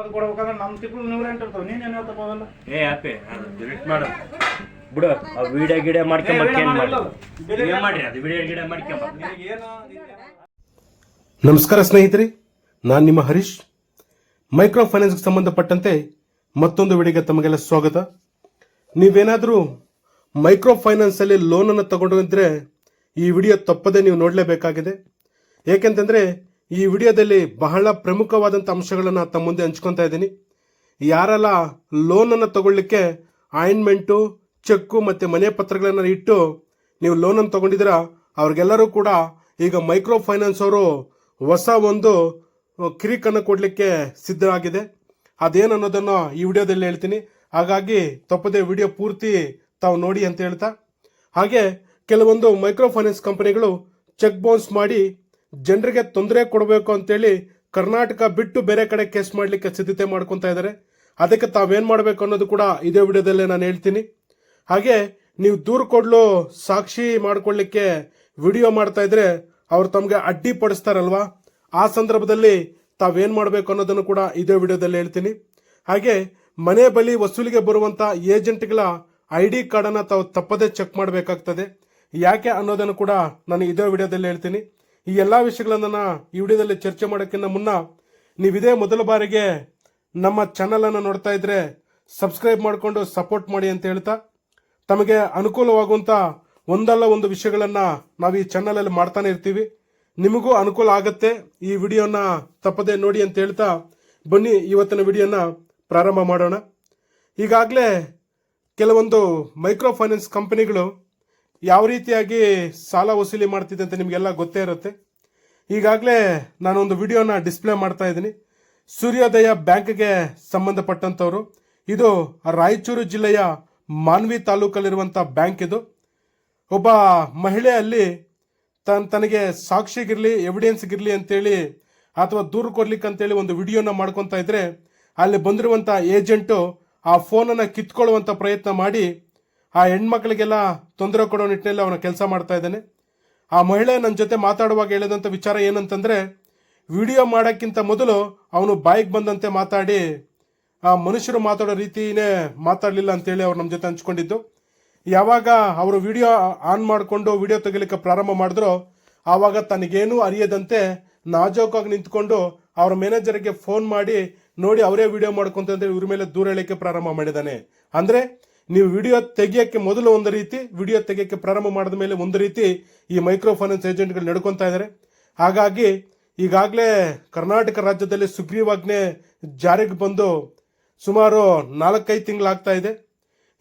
ಅದು ಕೊಡ್ಬೇಕಂದ್ರೆ ನಮ್ಮ ತಿಪ್ಪಲು ನೂರ ಎಂಟು ಇರ್ತಾವೆ. ನೀನೇನು ಹೇಳ್ತಪ್ಪ ಅವೆಲ್ಲ ಏ ಆಪೆ ಅದು ಡಿಲೀಟ್ ಮಾಡು. ಬಿಡು ಆ ವಿಡಿಯೋ ಗಿಡಿಯೋ ಮಾಡ್ಕೊಂಬಕ್ ಏನ್ ಮಾಡಿ. ಏನ್ ಮಾಡ್ರಿ ಅದು ವಿಡಿಯೋ ಗಿಡಿಯೋ ಮಾಡ್ಕೊಂಬ. ಏನು ನಮಸ್ಕಾರ ಸ್ನೇಹಿತರೆ ನಾನು ನಿಮ್ಮ ಹರೀಶ್. ಮೈಕ್ರೋ ಫೈನಾನ್ಸ್ಗೆ ಸಂಬಂಧಪಟ್ಟಂತೆ ಮತ್ತೊಂದು ವಿಡಿಯೋಗೆ ತಮಗೆಲ್ಲ ಸ್ವಾಗತ. ನೀವೇನಾದರೂ ಮೈಕ್ರೋ ಫೈನಾನ್ಸಲ್ಲಿ ಲೋನನ್ನು ತಗೊಂಡು ಈ ವಿಡಿಯೋ ತಪ್ಪದೆ ನೀವು ನೋಡಲೇಬೇಕಾಗಿದೆ. ಏಕೆಂತಂದರೆ ಈ ವಿಡಿಯೋದಲ್ಲಿ ಬಹಳ ಪ್ರಮುಖವಾದಂಥ ಅಂಶಗಳನ್ನು ತಮ್ಮ ಮುಂದೆ ಹಂಚ್ಕೊತಾ ಇದ್ದೀನಿ. ಯಾರೆಲ್ಲ ಲೋನನ್ನು ತಗೊಳ್ಳಿಕ್ಕೆ ಆಯಿಂಟ್ಮೆಂಟು ಚೆಕ್ಕು ಮತ್ತು ಮನೆ ಪತ್ರಗಳನ್ನು ಇಟ್ಟು ನೀವು ಲೋನನ್ನು ತಗೊಂಡಿದ್ದೀರಾ, ಅವ್ರಿಗೆಲ್ಲರೂ ಕೂಡ ಈಗ ಮೈಕ್ರೋ ಫೈನಾನ್ಸ್ ಅವರು ಹೊಸ ಒಂದು ಕಿರಿಕನ್ನು ಕೊಡಲಿಕ್ಕೆ ಸಿದ್ಧರಾಗಿದೆ. ಅದೇನು ಅನ್ನೋದನ್ನು ಈ ವಿಡಿಯೋದಲ್ಲಿ ಹೇಳ್ತೀನಿ. ಹಾಗಾಗಿ ತಪ್ಪದೆ ವಿಡಿಯೋ ಪೂರ್ತಿ ತಾವು ನೋಡಿ ಅಂತ ಹೇಳ್ತಾ. ಹಾಗೆ ಕೆಲವೊಂದು ಮೈಕ್ರೋ ಫೈನಾನ್ಸ್ ಕಂಪನಿಗಳು ಚೆಕ್ ಬೌನ್ಸ್ ಮಾಡಿ ಜನರಿಗೆ ತೊಂದರೆ ಕೊಡಬೇಕು ಅಂತೇಳಿ ಕರ್ನಾಟಕ ಬಿಟ್ಟು ಬೇರೆ ಕಡೆ ಕೇಸ್ ಮಾಡಲಿಕ್ಕೆ ಸಿದ್ಧತೆ ಮಾಡ್ಕೊತಾ ಇದ್ದಾರೆ. ಅದಕ್ಕೆ ತಾವೇನು ಮಾಡಬೇಕು ಅನ್ನೋದು ಕೂಡ ಇದೇ ವಿಡಿಯೋದಲ್ಲೇ ನಾನು ಹೇಳ್ತೀನಿ. ಹಾಗೆ ನೀವು ದೂರು ಕೊಡಲು ಸಾಕ್ಷಿ ಮಾಡ್ಕೊಳ್ಳಿಕ್ಕೆ ವಿಡಿಯೋ ಮಾಡ್ತಾ ಇದ್ರೆ ಅವ್ರು ತಮಗೆ ಅಡ್ಡಿ ಪಡಿಸ್ತಾರಲ್ವಾ? ಆ ಸಂದರ್ಭದಲ್ಲಿ ತಾವೇನು ಮಾಡಬೇಕು ಅನ್ನೋದನ್ನು ಕೂಡ ಇದೇ ವಿಡಿಯೋದಲ್ಲಿ ಹೇಳ್ತೀನಿ. ಹಾಗೆ ಮನೆ ಬಳಿ ವಸೂಲಿಗೆ ಬರುವಂಥ ಏಜೆಂಟ್ಗಳ ಐ ಡಿ ಕಾರ್ಡನ್ನು ತಾವು ತಪ್ಪದೇ ಚೆಕ್ ಮಾಡಬೇಕಾಗ್ತದೆ. ಯಾಕೆ ಅನ್ನೋದನ್ನು ಕೂಡ ನಾನು ಇದೇ ವಿಡಿಯೋದಲ್ಲಿ ಹೇಳ್ತೀನಿ. ಈ ಎಲ್ಲ ವಿಷಯಗಳನ್ನು ನಾನು ಈ ವಿಡಿಯೋದಲ್ಲಿ ಚರ್ಚೆ ಮಾಡೋಕ್ಕಿಂತ ಮುನ್ನ ನೀವು ಇದೇ ಮೊದಲ ಬಾರಿಗೆ ನಮ್ಮ ಚಾನಲನ್ನು ನೋಡ್ತಾ ಇದ್ರೆ ಸಬ್ಸ್ಕ್ರೈಬ್ ಮಾಡಿಕೊಂಡು ಸಪೋರ್ಟ್ ಮಾಡಿ ಅಂತ ಹೇಳ್ತಾ ತಮಗೆ ಅನುಕೂಲವಾಗುವಂಥ ಒಂದಲ್ಲ ಒಂದು ವಿಷಯಗಳನ್ನು ನಾವು ಈ ಚಾನಲಲ್ಲಿ ಮಾಡ್ತಾನೆ ಇರ್ತೀವಿ. ನಿಮಗೂ ಅನುಕೂಲ ಆಗುತ್ತೆ ಈ ವಿಡಿಯೋನ ತಪ್ಪದೆ ನೋಡಿ ಅಂತ ಹೇಳ್ತಾ ಬನ್ನಿ ಇವತ್ತಿನ ವಿಡಿಯೋನ ಪ್ರಾರಂಭ ಮಾಡೋಣ. ಈಗಾಗಲೇ ಕೆಲವೊಂದು ಮೈಕ್ರೋ ಫೈನಾನ್ಸ್ ಕಂಪನಿಗಳು ಯಾವ ರೀತಿಯಾಗಿ ಸಾಲ ವಸೂಲಿ ಮಾಡ್ತಿದೆ ಅಂತ ನಿಮಗೆಲ್ಲ ಗೊತ್ತೇ ಇರುತ್ತೆ. ಈಗಾಗಲೇ ನಾನೊಂದು ವಿಡಿಯೋನ ಡಿಸ್ಪ್ಲೇ ಮಾಡ್ತಾ ಇದ್ದೀನಿ. ಸೂರ್ಯೋದಯ ಬ್ಯಾಂಕ್ಗೆ ಸಂಬಂಧಪಟ್ಟಂಥವ್ರು. ಇದು ರಾಯಚೂರು ಜಿಲ್ಲೆಯ ಮಾನ್ವಿ ತಾಲೂಕಲ್ಲಿರುವಂಥ ಬ್ಯಾಂಕ್ ಇದು. ಒಬ್ಬ ಮಹಿಳೆ ಅಲ್ಲಿ ತನ್, ತನಗೆ ಸಾಕ್ಷಿಗಿರಲಿ ಎವಿಡೆನ್ಸ್ಗಿರಲಿ ಅಂತೇಳಿ ಅಥವಾ ದೂರು ಕೊಡ್ಲಿಕ್ಕೆ ಅಂತೇಳಿ ಒಂದು ವಿಡಿಯೋನ ಮಾಡ್ಕೊತಾ ಇದ್ರೆ ಅಲ್ಲಿ ಬಂದಿರುವಂಥ ಏಜೆಂಟು ಆ ಫೋನನ್ನು ಕಿತ್ಕೊಳ್ಳುವಂಥ ಪ್ರಯತ್ನ ಮಾಡಿ ಆ ಹೆಣ್ಮಕ್ಳಿಗೆಲ್ಲ ತೊಂದರೆ ಕೊಡೋ ನಿಟ್ಟಿನಲ್ಲಿ ಅವನ ಕೆಲಸ ಮಾಡ್ತಾ ಇದ್ದಾನೆ. ಆ ಮಹಿಳೆ ನನ್ನ ಜೊತೆ ಮಾತಾಡುವಾಗ ಹೇಳಿದಂಥ ವಿಚಾರ ಏನಂತಂದರೆ, ವಿಡಿಯೋ ಮಾಡೋಕ್ಕಿಂತ ಮೊದಲು ಅವನು ಬಾಯಿಗೆ ಬಂದಂತೆ ಮಾತಾಡಿ, ಆ ಮನುಷ್ಯರು ಮಾತಾಡೋ ರೀತಿನೇ ಮಾತಾಡಲಿಲ್ಲ ಅಂತೇಳಿ ಅವ್ರು ನಮ್ಮ ಜೊತೆ ಹಂಚ್ಕೊಂಡಿದ್ದು. ಯಾವಾಗ ಅವರು ವಿಡಿಯೋ ಆನ್ ಮಾಡಿಕೊಂಡು ವಿಡಿಯೋ ತೆಗಿಲಿಕ್ಕೆ ಪ್ರಾರಂಭ ಮಾಡಿದ್ರು, ಆವಾಗ ತನಗೇನೂ ಅರಿಯದಂತೆ ನಾಜೋಕಾಗಿ ನಿಂತ್ಕೊಂಡು ಅವರ ಮ್ಯಾನೇಜರ್ಗೆ ಫೋನ್ ಮಾಡಿ ನೋಡಿ ಅವರೇ ವಿಡಿಯೋ ಮಾಡ್ಕೊಂತ ಇವ್ರ ಮೇಲೆ ದೂರ ಹೇಳಕ್ಕೆ ಪ್ರಾರಂಭ ಮಾಡಿದ್ದಾನೆ. ಅಂದ್ರೆ ನೀವು ವಿಡಿಯೋ ತೆಗಿಯೋಕ್ಕೆ ಮೊದಲು ಒಂದು ರೀತಿ, ವಿಡಿಯೋ ತೆಗಿಯೋಕ್ಕೆ ಪ್ರಾರಂಭ ಮಾಡಿದ ಮೇಲೆ ಒಂದು ರೀತಿ ಈ ಮೈಕ್ರೋ ಫೈನಾನ್ಸ್ ಏಜೆಂಟ್ಗಳು ನಡ್ಕೊತಾ ಇದ್ದಾರೆ ಹಾಗಾಗಿ ಈಗಾಗಲೇ ಕರ್ನಾಟಕ ರಾಜ್ಯದಲ್ಲಿ ಸುಗ್ರೀವಾಜ್ಞೆ ಜಾರಿಗೆ ಬಂದು ಸುಮಾರು ನಾಲ್ಕೈದು ತಿಂಗಳಾಗ್ತಾ ಇದೆ.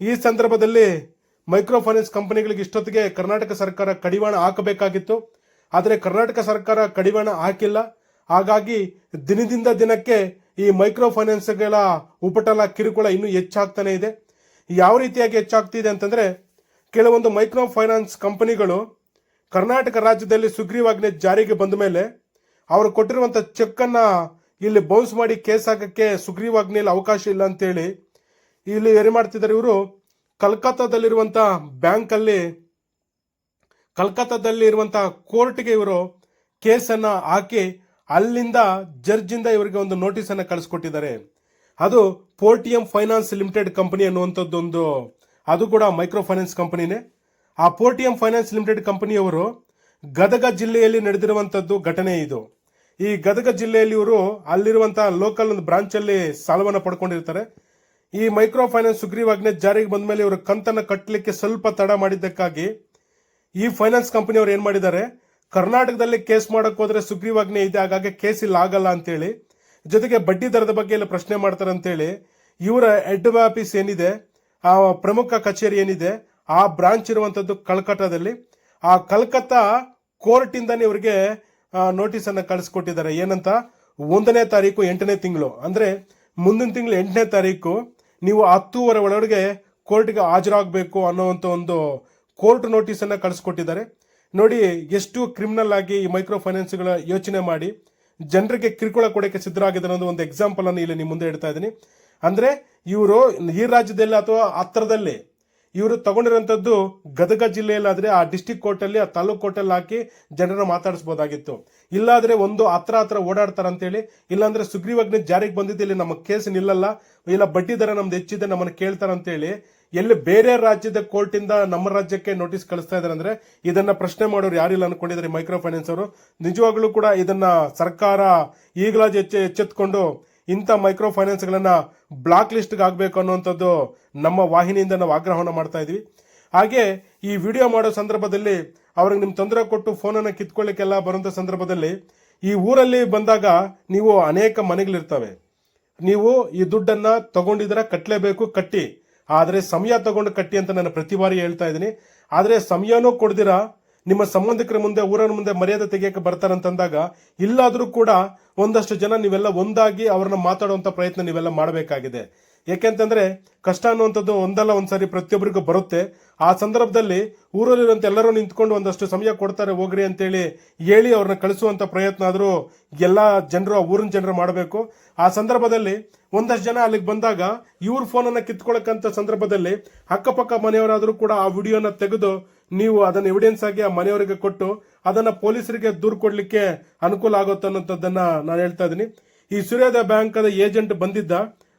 ಈ ಸಂದರ್ಭದಲ್ಲಿ ಮೈಕ್ರೋ ಫೈನಾನ್ಸ್ ಕಂಪನಿಗಳಿಗೆ ಇಷ್ಟೊತ್ತಿಗೆ ಕರ್ನಾಟಕ ಸರ್ಕಾರ ಕಡಿವಾಣ ಹಾಕಬೇಕಾಗಿತ್ತು. ಆದರೆ ಕರ್ನಾಟಕ ಸರ್ಕಾರ ಕಡಿವಾಣ ಹಾಕಿಲ್ಲ. ಹಾಗಾಗಿ ದಿನದಿಂದ ದಿನಕ್ಕೆ ಈ ಮೈಕ್ರೋ ಫೈನಾನ್ಸ್ಗಳ ಉಪಟಲ ಕಿರುಕುಳ ಇನ್ನೂ ಹೆಚ್ಚಾಗ್ತಾನೆ ಇದೆ. ಯಾವ ರೀತಿಯಾಗಿ ಹೆಚ್ಚಾಗ್ತಿದೆ ಅಂತಂದ್ರೆ ಕೆಲವೊಂದು ಮೈಕ್ರೋ ಫೈನಾನ್ಸ್ ಕಂಪನಿಗಳು ಕರ್ನಾಟಕ ರಾಜ್ಯದಲ್ಲಿ ಸುಗ್ರೀವಾಜ್ಞೆ ಜಾರಿಗೆ ಬಂದ ಮೇಲೆ ಅವರು ಕೊಟ್ಟಿರುವಂಥ ಚೆಕ್ಕನ್ನು ಇಲ್ಲಿ ಬೌನ್ಸ್ ಮಾಡಿ ಕೇಸ್ ಹಾಕಕ್ಕೆ ಸುಗ್ರೀವಾಜ್ಞೆಯಲ್ಲಿ ಅವಕಾಶ ಇಲ್ಲ ಅಂತೇಳಿ ಇಲ್ಲಿ ಏನು ಮಾಡ್ತಿದ್ದಾರೆ ಇವರು? ಕಲ್ಕತ್ತಾದಲ್ಲಿರುವಂಥ ಬ್ಯಾಂಕಲ್ಲಿ ಕಲ್ಕತ್ತಾದಲ್ಲಿ ಇರುವಂಥ ಕೋರ್ಟ್ಗೆ ಇವರು ಕೇಸನ್ನು ಹಾಕಿ ಅಲ್ಲಿಂದ ಜಡ್ಜಿಂದ ಇವರಿಗೆ ಒಂದು ನೋಟಿಸನ್ನು ಕಳಿಸ್ಕೊಟ್ಟಿದ್ದಾರೆ. ಅದು ಪೋರ್ಟಿಎಂ ಫೈನಾನ್ಸ್ ಲಿಮಿಟೆಡ್ ಕಂಪನಿ ಅನ್ನುವಂಥದ್ದೊಂದು, ಅದು ಕೂಡ ಮೈಕ್ರೋ ಫೈನಾನ್ಸ್ ಕಂಪನಿನೇ ಆ ಪೋರ್ಟಿಎಂ ಫೈನಾನ್ಸ್ ಲಿಮಿಟೆಡ್ ಕಂಪನಿಯವರು ಗದಗ ಜಿಲ್ಲೆಯಲ್ಲಿ ನಡೆದಿರುವಂಥದ್ದು ಘಟನೆ ಇದು. ಈ ಗದಗ ಜಿಲ್ಲೆಯಲ್ಲಿ ಇವರು ಅಲ್ಲಿರುವಂತಹ ಲೋಕಲ್ ಒಂದು ಬ್ರಾಂಚಲ್ಲಿ ಸಾಲವನ್ನು ಪಡ್ಕೊಂಡಿರ್ತಾರೆ. ಈ ಮೈಕ್ರೋ ಫೈನಾನ್ಸ್ ಸುಗ್ರೀವಾಜ್ಞೆ ಜಾರಿಗೆ ಬಂದ ಮೇಲೆ ಇವರು ಕಂತನ್ನು ಕಟ್ಟಲಿಕ್ಕೆ ಸ್ವಲ್ಪ ತಡ ಮಾಡಿದ್ದಕ್ಕಾಗಿ ಈ ಫೈನಾನ್ಸ್ ಕಂಪನಿಯವರು ಏನು ಮಾಡಿದ್ದಾರೆ, ಕರ್ನಾಟಕದಲ್ಲಿ ಕೇಸ್ ಮಾಡಕ್ ಹೋದ್ರೆ ಸುಗ್ರೀವಾಜ್ಞೆ ಇದೆ, ಹಾಗಾಗಿ ಕೇಸ್ ಇಲ್ಲಾಗಲ್ಲ ಅಂತೇಳಿ ಜೊತೆಗೆ ಬಡ್ಡಿ ದರದ ಬಗ್ಗೆ ಎಲ್ಲ ಪ್ರಶ್ನೆ ಮಾಡ್ತಾರೆ ಅಂತೇಳಿ, ಇವರ ಹೆಡ್ ಆಫೀಸ್ ಏನಿದೆ, ಆ ಪ್ರಮುಖ ಕಚೇರಿ ಏನಿದೆ, ಆ ಬ್ರಾಂಚ್ ಇರುವಂಥದ್ದು ಕಲ್ಕತ್ತಾದಲ್ಲಿ. ಆ ಕಲ್ಕತ್ತಾ ಕೋರ್ಟಿಂದನೇ ಇವರಿಗೆ ನೋಟಿಸನ್ನು ಕಳಿಸ್ಕೊಟ್ಟಿದ್ದಾರೆ. ಏನಂತ? ಒಂದನೇ ತಾರೀಕು ಎಂಟನೇ ತಿಂಗಳು. ಅಂದರೆ ಮುಂದಿನ ತಿಂಗಳು ಎಂಟನೇ ತಾರೀಕು ನೀವು ಹತ್ತೂವರೆ ಒಳಗಡೆ ಕೋರ್ಟ್ಗೆ ಹಾಜರಾಗಬೇಕು ಅನ್ನೋವಂಥ ಒಂದು ಕೋರ್ಟ್ ನೋಟಿಸನ್ನು ಕಳಿಸ್ಕೊಟ್ಟಿದ್ದಾರೆ. ನೋಡಿ, ಎಷ್ಟು ಕ್ರಿಮಿನಲ್ ಆಗಿ ಈ ಮೈಕ್ರೋ ಫೈನಾನ್ಸ್ಗಳ ಯೋಚನೆ ಮಾಡಿ. ಜನರಿಗೆ ಕಿರುಕುಳ ಕೊಡೋಕ್ಕೆ ಸಿದ್ಧರಾಗಿದ್ದಾರೆ ಅನ್ನೋದು ಒಂದು ಎಕ್ಸಾಂಪಲ್ ಅನ್ನು ಇಲ್ಲಿ ನಿಮ್ಮ ಮುಂದೆ ಇಡ್ತಾ ಇದ್ದೀನಿ. ಅಂದರೆ ಇವರು ಈ ರಾಜ್ಯದಲ್ಲಿ ಅಥವಾ ಹತ್ತಿರದಲ್ಲಿ ಇವರು ತಗೊಂಡಿರೋಂಥದ್ದು ಗದಗ ಜಿಲ್ಲೆಯಲ್ಲಾದ್ರೆ ಆ ಡಿಸ್ಟಿಕ್ ಕೋರ್ಟಲ್ಲಿ ಆ ತಾಲೂಕು ಕೋರ್ಟಲ್ಲಿ ಹಾಕಿ ಜನರನ್ನು ಮಾತಾಡಿಸ್ಬೋದಾಗಿತ್ತು. ಇಲ್ಲಾದರೆ ಒಂದು ಹತ್ರ ಹತ್ರ ಓಡಾಡ್ತಾರಂತೇಳಿ, ಇಲ್ಲಾಂದ್ರೆ ಸುಗ್ರೀವಾಜ್ಞೆ ಜಾರಿಗೆ ಬಂದಿದ್ದು ಇಲ್ಲಿ ನಮ್ಮ ಕೇಸ್ ನಿಲ್ಲಲ್ಲ, ಇಲ್ಲ ಬಡ್ಡಿ ದರ ನಮ್ದು ಹೆಚ್ಚಿದೆ, ನಮ್ಮನ್ನು ಕೇಳ್ತಾರಂತೇಳಿ, ಎಲ್ಲಿ ಬೇರೆ ರಾಜ್ಯದ ಕೋರ್ಟಿಂದ ನಮ್ಮ ರಾಜ್ಯಕ್ಕೆ ನೋಟಿಸ್ ಕಳಿಸ್ತಾ ಇದಾರೆ ಅಂದ್ರೆ ಇದನ್ನ ಪ್ರಶ್ನೆ ಮಾಡೋರು ಯಾರಿಲ್ಲ ಅನ್ಕೊಂಡಿದ್ದಾರೆ ಮೈಕ್ರೋ ಫೈನಾನ್ಸ್ ಅವರು. ನಿಜವಾಗ್ಲೂ ಕೂಡ ಇದನ್ನ ಸರ್ಕಾರ ಈಗಲಾಜ್ ಎಚ್ಚೆ ಎಚ್ಚೆತ್ಕೊಂಡು ಇಂಥ ಮೈಕ್ರೋ ಫೈನಾನ್ಸ್ಗಳನ್ನು ಬ್ಲಾಕ್ ಲಿಸ್ಟ್ಗೆ ಆಗಬೇಕು ಅನ್ನುವಂಥದ್ದು ನಮ್ಮ ವಾಹಿನಿಯಿಂದ ನಾವು ಆಗ್ರಹವನ್ನು ಮಾಡ್ತಾ ಇದ್ವಿ. ಹಾಗೆ ಈ ವಿಡಿಯೋ ಮಾಡೋ ಸಂದರ್ಭದಲ್ಲಿ ಅವ್ರಿಗೆ ನಿಮ್ಮ ತೊಂದರೆ ಕೊಟ್ಟು ಫೋನನ್ನು ಕಿತ್ಕೊಳ್ಳಿಕ್ಕೆಲ್ಲ ಬರುವಂಥ ಸಂದರ್ಭದಲ್ಲಿ ಈ ಊರಲ್ಲಿ ಬಂದಾಗ ನೀವು ಅನೇಕ ಮನೆಗಳಿರ್ತವೆ. ನೀವು ಈ ದುಡ್ಡನ್ನು ತಗೊಂಡಿದ್ರೆ ಕಟ್ಟಲೇಬೇಕು ಕಟ್ಟಿ. ಆದರೆ ಸಮಯ ತಗೊಂಡು ಕಟ್ಟಿ ಅಂತ ನಾನು ಪ್ರತಿ ಬಾರಿ ಹೇಳ್ತಾ ಇದ್ದೀನಿ. ಆದರೆ ಸಮಯನೂ ಕೊಡ್ದಿರಾ? ನಿಮ್ಮ ಸಂಬಂಧಿಕರ ಮುಂದೆ ಊರನ ಮುಂದೆ ಮರ್ಯಾದೆ ತೆಗಿಯಕ್ಕೆ ಬರ್ತಾರಂತಂದಾಗ ಇಲ್ಲಾದರೂ ಕೂಡ ಒಂದಷ್ಟು ಜನ ನೀವೆಲ್ಲ ಒಂದಾಗಿ ಅವ್ರನ್ನ ಮಾತಾಡುವಂಥ ಪ್ರಯತ್ನ ನೀವೆಲ್ಲ ಮಾಡಬೇಕಾಗಿದೆ. ಯಾಕೆಂತಂದ್ರೆ ಕಷ್ಟ ಅನ್ನುವಂಥದ್ದು ಒಂದಲ್ಲ, ಒಂದ್ಸರಿ ಪ್ರತಿಯೊಬ್ಬರಿಗೂ ಬರುತ್ತೆ. ಆ ಸಂದರ್ಭದಲ್ಲಿ ಊರಲ್ಲಿರುವಂತ ಎಲ್ಲರೂ ನಿಂತ್ಕೊಂಡು ಒಂದಷ್ಟು ಸಮಯ ಕೊಡ್ತಾರೆ, ಹೋಗ್ರಿ ಅಂತೇಳಿ ಹೇಳಿ ಅವ್ರನ್ನ ಕಳಿಸುವಂತ ಪ್ರಯತ್ನ ಆದರೂ ಎಲ್ಲ ಜನರು, ಆ ಊರಿನ ಜನರು ಮಾಡಬೇಕು. ಆ ಸಂದರ್ಭದಲ್ಲಿ ಒಂದಷ್ಟು ಜನ ಅಲ್ಲಿಗೆ ಬಂದಾಗ ಇವ್ರ ಫೋನನ್ನು ಕಿತ್ಕೊಳ್ಳೋಕ್ಕಂಥ ಸಂದರ್ಭದಲ್ಲಿ ಅಕ್ಕಪಕ್ಕ ಮನೆಯವರಾದರೂ ಕೂಡ ಆ ವಿಡಿಯೋನ ತೆಗೆದು ನೀವು ಅದನ್ನ ಎವಿಡೆನ್ಸ್ ಆಗಿ ಆ ಮನೆಯವರಿಗೆ ಕೊಟ್ಟು ಅದನ್ನ ಪೊಲೀಸರಿಗೆ ದೂರು ಕೊಡ್ಲಿಕ್ಕೆ ಅನುಕೂಲ ಆಗುತ್ತೆ ಅನ್ನೋದನ್ನ ನಾನು ಹೇಳ್ತಾ ಇದ್ದೀನಿ. ಈ ಸೂರ್ಯೋದಯ ಬ್ಯಾಂಕ್ ಅದ ಏಜೆಂಟ್ ಬಂದಿದ್ದ,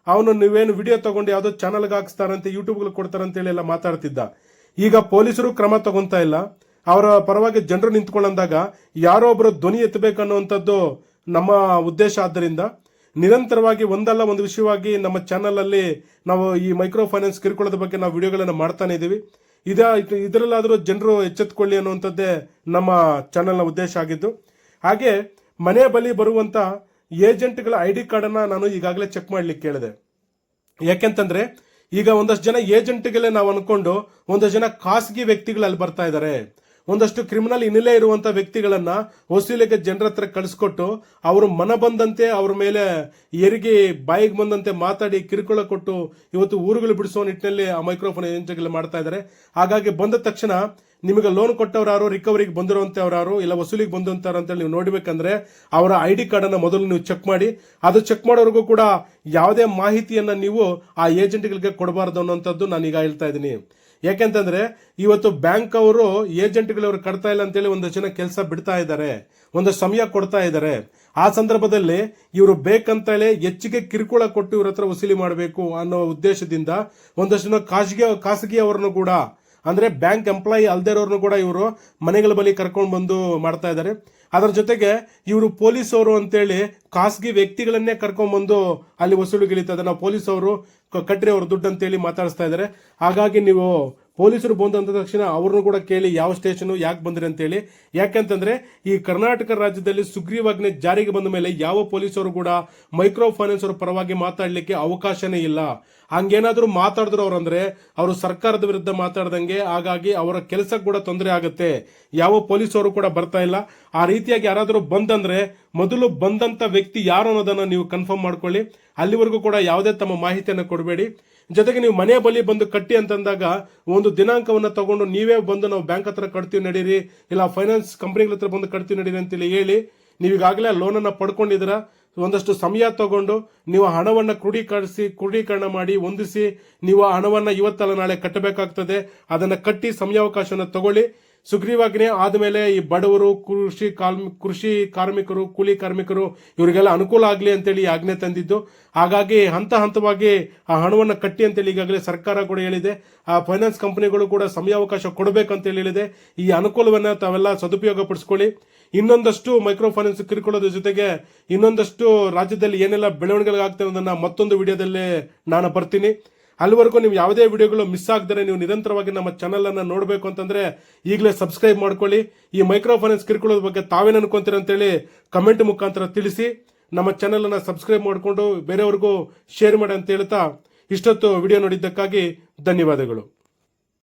ಅವನು ನೀವೇನು ವಿಡಿಯೋ ತಗೊಂಡು ಯಾವುದೋ ಚಾನಲ್ಗೆ ಹಾಕ್ಸ್ತಾರಂತೆ ಯೂಟ್ಯೂಬ್ಗಳು ಕೊಡ್ತಾರಂತೇಳಿ ಎಲ್ಲ ಮಾತಾಡ್ತಿದ್ದ. ಈಗ ಪೊಲೀಸರು ಕ್ರಮ ತಗೊಂತಾ ಇಲ್ಲ. ಅವರ ಪರವಾಗಿ ಜನರು ನಿಂತ್ಕೊಳ್ಳಂದಾಗ ಯಾರೋ ಒಬ್ಬರು ಧ್ವನಿ ಎತ್ತಬೇಕನ್ನುವಂಥದ್ದು ನಮ್ಮ ಉದ್ದೇಶ ಆದ್ದರಿಂದ ನಿರಂತರವಾಗಿ ಒಂದಲ್ಲ ಒಂದು ವಿಷಯವಾಗಿ ನಮ್ಮ ಚಾನಲಲ್ಲಿ ನಾವು ಈ ಮೈಕ್ರೋ ಫೈನಾನ್ಸ್ ಕಿರುಕುಳದ ಬಗ್ಗೆ ನಾವು ವಿಡಿಯೋಗಳನ್ನು ಮಾಡ್ತಾನೆ ಇದ್ದೀವಿ ಇದ ಇದರಲ್ಲಾದರೂ ಜನರು ಎಚ್ಚೆತ್ಕೊಳ್ಳಿ ಅನ್ನುವಂಥದ್ದೇ ನಮ್ಮ ಚಾನಲ್ನ ಉದ್ದೇಶ ಆಗಿದ್ದು. ಹಾಗೆ ಮನೆ ಬಳಿ ಬರುವಂಥ ಏಜೆಂಟ್ಗಳ ಐ ಡಿ ಕಾರ್ಡನ್ನು ನಾನು ಈಗಾಗಲೇ ಚೆಕ್ ಮಾಡಲಿಕ್ಕೆ ಕೇಳಿದೆ. ಯಾಕೆಂತಂದ್ರೆ ಈಗ ಒಂದಷ್ಟು ಜನ ಏಜೆಂಟ್ಗಳೇ ನಾವು ಅಂದ್ಕೊಂಡು ಒಂದಷ್ಟು ಜನ ಖಾಸಗಿ ವ್ಯಕ್ತಿಗಳು ಅಲ್ಲಿ ಬರ್ತಾ ಇದ್ದಾರೆ ಒಂದಷ್ಟು ಕ್ರಿಮಿನಲ್ ಹಿನ್ನೆಲೆ ಇರುವಂತ ವ್ಯಕ್ತಿಗಳನ್ನ ವಸೂಲಿಗೆ ಜನರ ಹತ್ರ ಕಳಿಸ್ಕೊಟ್ಟು ಅವರು ಮನ ಬಂದಂತೆ ಅವ್ರ ಮೇಲೆ ಎರಿಗೆ ಬಾಯಿಗೆ ಬಂದಂತೆ ಮಾತಾಡಿ ಕಿರುಕುಳ ಕೊಟ್ಟು ಇವತ್ತು ಊರುಗಳು ಬಿಡಿಸುವ ನಿಟ್ಟಿನಲ್ಲಿ ಆ ಮೈಕ್ರೋಫೋನ್ ಏಜೆಂಟ್ಗಳು ಮಾಡ್ತಾ ಇದ್ದಾರೆ ಹಾಗಾಗಿ ಬಂದ ತಕ್ಷಣ ನಿಮಗೆ ಲೋನ್ ಕೊಟ್ಟವ್ರು ರಿಕವರಿಗೆ ಬಂದಿರುವಂತವ್ರು ಯಾರು ಇಲ್ಲ ವಸೂಲಿಗೆ ಬಂದಂತಾರ ಅಂತೇಳಿ ನೀವು ನೋಡಬೇಕಂದ್ರೆ ಅವರ ಐ ಡಿ ಕಾರ್ಡನ್ನು ಮೊದಲು ನೀವು ಚೆಕ್ ಮಾಡಿ. ಅದು ಚೆಕ್ ಮಾಡೋವರೆಗೂ ಕೂಡ ಯಾವುದೇ ಮಾಹಿತಿಯನ್ನ ನೀವು ಆ ಏಜೆಂಟ್ಗಳಿಗೆ ಕೊಡಬಾರ್ದು ಅನ್ನೋಂಥದ್ದು ನಾನು ಈಗ ಹೇಳ್ತಾ ಇದ್ದೀನಿ. ಯಾಕೆಂತಂದ್ರೆ ಇವತ್ತು ಬ್ಯಾಂಕ್ ಅವರು ಏಜೆಂಟ್ಗಳವರು ಕಟ್ತಾ ಇಲ್ಲ ಅಂತೇಳಿ ಒಂದಷ್ಟು ಜನ ಕೆಲಸ ಬಿಡ್ತಾ ಇದ್ದಾರೆ, ಒಂದು ಸಮಯ ಕೊಡ್ತಾ ಇದ್ದಾರೆ. ಆ ಸಂದರ್ಭದಲ್ಲಿ ಇವರು ಬೇಕಂತಲೇ ಹೆಚ್ಚಿಗೆ ಕಿರುಕುಳ ಕೊಟ್ಟು ಇವ್ರ ಹತ್ರ ವಸೂಲಿ ಮಾಡಬೇಕು ಅನ್ನೋ ಉದ್ದೇಶದಿಂದ ಒಂದಷ್ಟು ಜನ ಖಾಸಗಿ ಖಾಸಗಿ ಅವರನ್ನು ಕೂಡ ಅಂದ್ರೆ ಬ್ಯಾಂಕ್ ಎಂಪ್ಲಾಯಿ ಅಲ್ದೇ ಇರೋರ್ನು ಕೂಡ ಇವರು ಮನೆಗಳ ಬಳಿ ಕರ್ಕೊಂಡು ಬಂದು ಮಾಡ್ತಾ ಇದ್ದಾರೆ ಅದರ ಜೊತೆಗೆ ಇವರು ಪೊಲೀಸ್ ಅವರು ಅಂತೇಳಿ ಖಾಸಗಿ ವ್ಯಕ್ತಿಗಳನ್ನೇ ಕರ್ಕೊಂಡ್ ಬಂದು ಅಲ್ಲಿ ವಸೂಲಿಗಿಳಿತಾ ಇದ್ದಾರೆ ನಾವು ಪೊಲೀಸ್ ಅವರು ಕ- ಕಟ್ರಿ ಅವ್ರ ದುಡ್ಡು ಅಂತೇಳಿ ಮಾತಾಡಿಸ್ತಾ ಇದ್ದಾರೆ ಹಾಗಾಗಿ ನೀವು ಪೊಲೀಸರು ಬಂದಂತ ತಕ್ಷಣ ಅವ್ರನ್ನು ಕೂಡ ಕೇಳಿ ಯಾವ ಸ್ಟೇಷನ್, ಯಾಕೆ ಬಂದ್ರಿ ಅಂತೇಳಿ. ಯಾಕಂತಂದ್ರೆ ಈ ಕರ್ನಾಟಕ ರಾಜ್ಯದಲ್ಲಿ ಸುಗ್ರೀವಾಜ್ಞೆ ಜಾರಿಗೆ ಬಂದ ಮೇಲೆ ಯಾವ ಪೊಲೀಸರು ಕೂಡ ಮೈಕ್ರೋ ಫೈನಾನ್ಸ್ ಅವರ ಪರವಾಗಿ ಮಾತಾಡಲಿಕ್ಕೆ ಅವಕಾಶನೇ ಇಲ್ಲ. ಹಂಗೇನಾದ್ರೂ ಮಾತಾಡಿದ್ರು ಅವ್ರಂದ್ರೆ ಅವರು ಸರ್ಕಾರದ ವಿರುದ್ಧ ಮಾತಾಡ್ದಂಗೆ, ಹಾಗಾಗಿ ಅವರ ಕೆಲಸ ಕೂಡ ತೊಂದರೆ ಆಗುತ್ತೆ. ಯಾವ ಪೊಲೀಸರು ಕೂಡ ಬರ್ತಾ ಇಲ್ಲ. ಆ ರೀತಿಯಾಗಿ ಯಾರಾದರೂ ಬಂದಂದ್ರೆ ಮೊದಲು ಬಂದಂತ ವ್ಯಕ್ತಿ ಯಾರು ಅನ್ನೋದನ್ನ ನೀವು ಕನ್ಫರ್ಮ್ ಮಾಡ್ಕೊಳ್ಳಿ. ಅಲ್ಲಿವರೆಗೂ ಕೂಡ ಯಾವುದೇ ತಮ್ಮ ಮಾಹಿತಿಯನ್ನು ಕೊಡಬೇಡಿ. ಜೊತೆಗೆ ನೀವು ಮನೆ ಬಳಿ ಬಂದು ಕಟ್ಟಿ ಅಂತಂದಾಗ ಒಂದು ದಿನಾಂಕವನ್ನ ತಗೊಂಡು ನೀವೇ ಬಂದು ನಾವು ಬ್ಯಾಂಕ್ ಹತ್ರ ಕಟ್ತೀವಿ ನಡೀರಿ, ಇಲ್ಲ ಫೈನಾನ್ಸ್ ಕಂಪ್ನಿಗಳ ಹತ್ರ ಬಂದು ಕಟ್ತೀವಿ ನಡೀರಿ ಅಂತೇಳಿ ಹೇಳಿ ನೀವೀಗಾಗಲೇ ಲೋನನ್ನು ಪಡ್ಕೊಂಡಿದ್ದೀರಾ, ಒಂದಷ್ಟು ಸಮಯ ತಗೊಂಡು ನೀವು ಹಣವನ್ನು ಕ್ರೋಢೀಕರಿಸಿ ಕ್ರೋಢೀಕರಣ ಮಾಡಿ ಹೊಂದಿಸಿ, ನೀವು ಆ ಹಣವನ್ನು ಇವತ್ತಲ್ಲ ನಾಳೆ ಕಟ್ಟಬೇಕಾಗ್ತದೆ. ಅದನ್ನು ಕಟ್ಟಿ ಸಮಯಾವಕಾಶವನ್ನು ತಗೊಳ್ಳಿ. ಸುಗ್ರೀವಾಜ್ಞೆ ಆದಮೇಲೆ ಈ ಬಡವರು, ಕೃಷಿ ಕಾರ್ಮಿ ಕೃಷಿ ಕಾರ್ಮಿಕರು, ಕೂಲಿ ಕಾರ್ಮಿಕರು ಇವರಿಗೆಲ್ಲ ಅನುಕೂಲ ಆಗಲಿ ಅಂತೇಳಿ ಈ ಆಜ್ಞೆ ತಂದಿದ್ದು. ಹಾಗಾಗಿ ಹಂತ ಹಂತವಾಗಿ ಆ ಹಣವನ್ನು ಕಟ್ಟಿ ಅಂತೇಳಿ ಈಗಾಗಲೇ ಸರ್ಕಾರ ಕೂಡ ಹೇಳಿದೆ. ಆ ಫೈನಾನ್ಸ್ ಕಂಪನಿಗಳು ಕೂಡ ಸಮಯಾವಕಾಶ ಕೊಡಬೇಕಂತೇಳಿ ಹೇಳಿದೆ. ಈ ಅನುಕೂಲವನ್ನು ತಾವೆಲ್ಲ ಸದುಪಯೋಗ ಪಡಿಸ್ಕೊಳ್ಳಿ. ಇನ್ನೊಂದಷ್ಟು ಮೈಕ್ರೋ ಫೈನಾನ್ಸ್ ಕಿರುಕುಳದ ಜೊತೆಗೆ ಇನ್ನೊಂದಷ್ಟು ರಾಜ್ಯದಲ್ಲಿ ಏನೆಲ್ಲ ಬೆಳವಣಿಗೆಗಳಾಗ್ತವೆ ಅನ್ನೋದನ್ನು ಮತ್ತೊಂದು ವಿಡಿಯೋದಲ್ಲಿ ನಾನು ಬರ್ತೀನಿ. ಅಲ್ಲಿವರೆಗೂ ನೀವು ಯಾವುದೇ ವಿಡಿಯೋಗಳು ಮಿಸ್ ಆಗದರೆ ನೀವು ನಿರಂತರವಾಗಿ ನಮ್ಮ ಚಾನಲನ್ನು ನೋಡಬೇಕು ಅಂತಂದ್ರೆ ಈಗಲೇ ಸಬ್ಸ್ಕ್ರೈಬ್ ಮಾಡ್ಕೊಳ್ಳಿ. ಈ ಮೈಕ್ರೋ ಫೈನಾನ್ಸ್ ಬಗ್ಗೆ ತಾವೇನು ಅನ್ಕೊಂತೀರ ಅಂತೇಳಿ ಕಮೆಂಟ್ ಮುಖಾಂತರ ತಿಳಿಸಿ. ನಮ್ಮ ಚಾನಲನ್ನು ಸಬ್ಸ್ಕ್ರೈಬ್ ಮಾಡಿಕೊಂಡು ಬೇರೆಯವ್ರಿಗೂ ಶೇರ್ ಮಾಡಿ ಅಂತ ಹೇಳ್ತಾ ಇಷ್ಟೊತ್ತು ವಿಡಿಯೋ ನೋಡಿದ್ದಕ್ಕಾಗಿ ಧನ್ಯವಾದಗಳು.